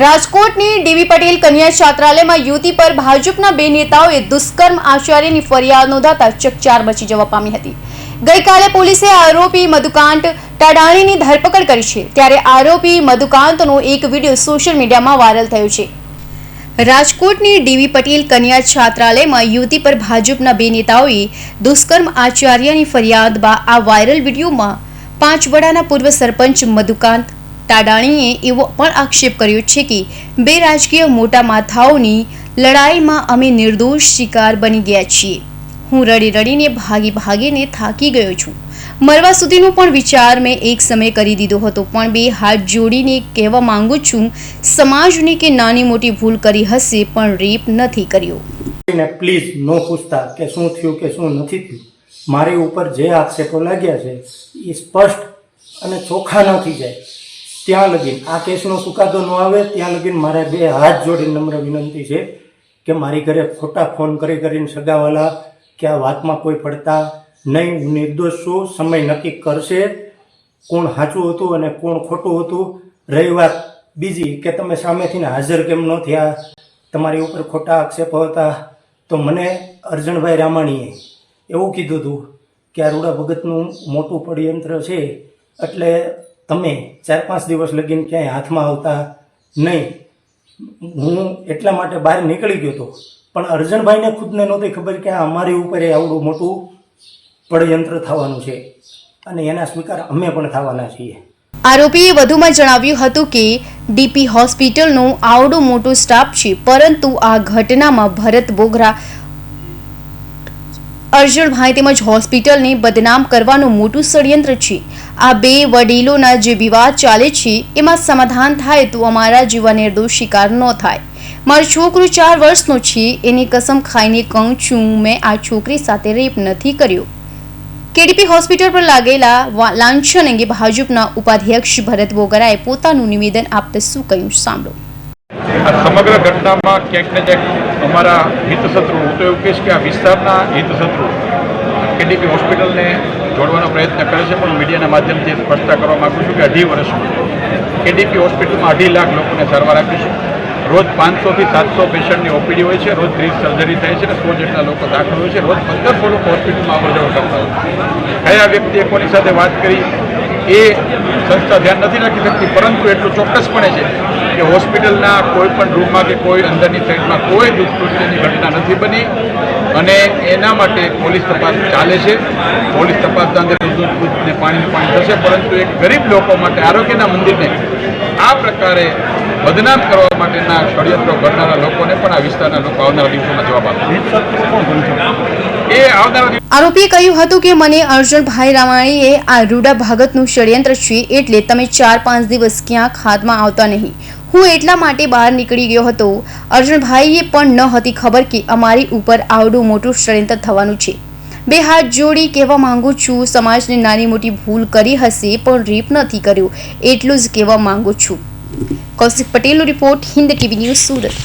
રાજકોટની ડીવી પટેલ કન્યા છાત્રાલયમાં યુવતી પર ભાજપના બે નેતાઓએ દુષ્કર્મ આચાર્યની ફરિયાદ નોંધાતા ચકચાર મચી જવા પામી હતી. ગઈકાલે પોલીસે આરોપી મધુકાંત ટાડાણીની ધરપકડ કરી છે. ત્યારે આરોપી મધુકાંતનો એક વીડિયો સોશિયલ મીડિયામાં વાયરલ થયો છે. રાજકોટની ડીવી પટેલ કન્યા છાત્રાલયમાં યુવતી પર ભાજપના બે નેતાઓએ દુષ્કર્મ આચાર્યની ફરિયાદ બા આ વાયરલ વિડીયોમાં પાંચવડાના પૂર્વ સરપંચ મધુકાંત ટાડાણીએ એવો પણ આક્ષેપ કર્યો છે કે બે રાજકીય મોટા માથાઓની લડાઈમાં અમે નિર્દોષ શિકાર બની ગયા છીએ. હું રડી રડીને ભાગી ભાગીને થાકી ગયો છું. મરવા સુધીનો પણ વિચાર મેં એક સમય કરી દીધો હતો, પણ બે હાથ જોડીને કહેવા માંગુ છું, સમાજને કે નાની મોટી ભૂલ કરી હશે પણ રેપ નથી કર્યો. પ્લીઝ નો પૂછતા કે શું થયું કે શું નથી થયું. મારી ઉપર જે આક્ષેપો લાગ્યા છે, એ સ્પષ્ટ અને ચોખ્ખા ન જાય. ત્યાં લગીન. આ કેસનો ચુકાદો ન આવે ત્યાં લગીન મારે બે હાથ જોડીને નમ્ર વિનંતી છે કે મારી ઘરે ખોટા ફોન કરી કરીને સગાવાલા કે આ વાતમાં કોઈ પડતા નહીં નિર્દોષ છું, સમય નક્કી કરશે. કોણ સાચું હતું અને કોણ ખોટું હતું? રહી વાત બીજી કે તમે સામેથી હાજર કેમ ન થયા? તમારી ઉપર ખોટા આક્ષેપો હતા. તો મને અર્જણભાઈ રામાણીએ એવું કીધું હતું કે આ રૂડા ભગતનું મોટું પડયંત્ર છે. એટલે તમે ચાર પાંચ દિવસ લગીને ક્યાંય હાથમાં આવતા નહીં. હું એટલા માટે બહાર નીકળી ગયો હતો. પણ અર્જનભાઈને ખુદને નહોતી ખબર કે અમારી ઉપર એ આવડું મોટું પડયંત્ર થવાનું છે. અને એના સ્વીકાર અમે પણ થવાના છીએ. આરોપીએ વધુમાં જણાવ્યું હતું કે ડીપી હોસ્પિટલનો આવડો મોટો સ્ટાફ છે, પરંતુ આ ઘટનામાં ભરત બોગરા અર્જુનભાઈ તેમજ હોસ્પિટલને બદનામ કરવાનું મોટું ષડયંત્ર છે. આ બે વડીલોના જે વિવાદ ચાલે છે, એમાં સમાધાન થાય તો અમારા જેવા નિર્દોષ શિકાર ન થાય. મારો છોકરો ચાર વર્ષનો છે, એની કસમ ખાઈને કહું છું, મેં આ છોકરી સાથે રેપ નથી કર્યો. કેડીપી હોસ્પિટલ પર લાગેલા લાંછન અંગે ભાજપના ઉપાધ્યક્ષ ભરત બોગરાએ પોતાનું નિવેદન આપતા શું કહ્યું? સાંભળો. આ સમગ્ર ઘટનામાં ક્યાંક ને ક્યાંક અમારા હિતશત્રુ, હું તો એવું કહીશ કે આ વિસ્તારના હિતશત્રુ કેડીપી હોસ્પિટલને જોડવાનો પ્રયત્ન કરે છે, પણ મીડિયાના માધ્યમથી સ્પષ્ટતા કરવા માગું છું કે અઢી વર્ષમાં કેડીપી હોસ્પિટલમાં અઢી લાખ લોકોને સારવાર આપીશું રોજ પાંચસોથી સાતસો પેશન્ટની ઓપીડી હોય છે, રોજ ત્રીસ સર્જરી થાય છે અને સો જેટલા લોકો દાખલ હોય છે. રોજ પંદરસો લોકો હોસ્પિટલમાં આવર જવર કરતા હોય કયા વ્યક્તિએ કોની સાથે વાત કરી એ સંસ્થા ધ્યાન નથી રાખી શકતી, પરંતુ એટલું ચોક્કસપણે છે કે હોસ્પિટલના કોઈ પણ રૂમમાં કે કોઈ અંદરની સાઈડમાં કોઈ દુષ્કૃત્યની ઘટના નથી બની અને એના માટે પોલીસ તપાસ ચાલે છે. પોલીસ તપાસના અંદર દૂધ દૂધ પાણી થશે, પરંતુ એક ગરીબ લોકો માટે આરોગ્યના મંદિરને આ પ્રકારે બદનામ કરવા માટેના ષડયંત્રો કરનારા લોકોને પણ આ વિસ્તારના લોકો આવનારા દિવસોમાં જવાબ આપશે એ આરોપીએ કહ્યું હતું કે મને અર્જુનભાઈ રામાણીએ આ રૂડા ભાગતનું ષડયંત્ર છે એટલે તમે ચાર પાંચ દિવસ ક્યાંક હાથમાં આવતા નહીં. હું એટલા માટે બહાર નીકળી ગયો હતો. અર્જુનભાઈએ પણ ન હતી ખબર કે અમારી ઉપર આવડું મોટું ષડયંત્ર થવાનું છે. બે હાથ જોડી કહેવા માંગુ છું, સમાજને નાની મોટી ભૂલ કરી હશે પણ રેપ નથી કર્યો, એટલું જ કહેવા માંગુ છું. કૌશિક પટેલનો report Hind TV news Surat.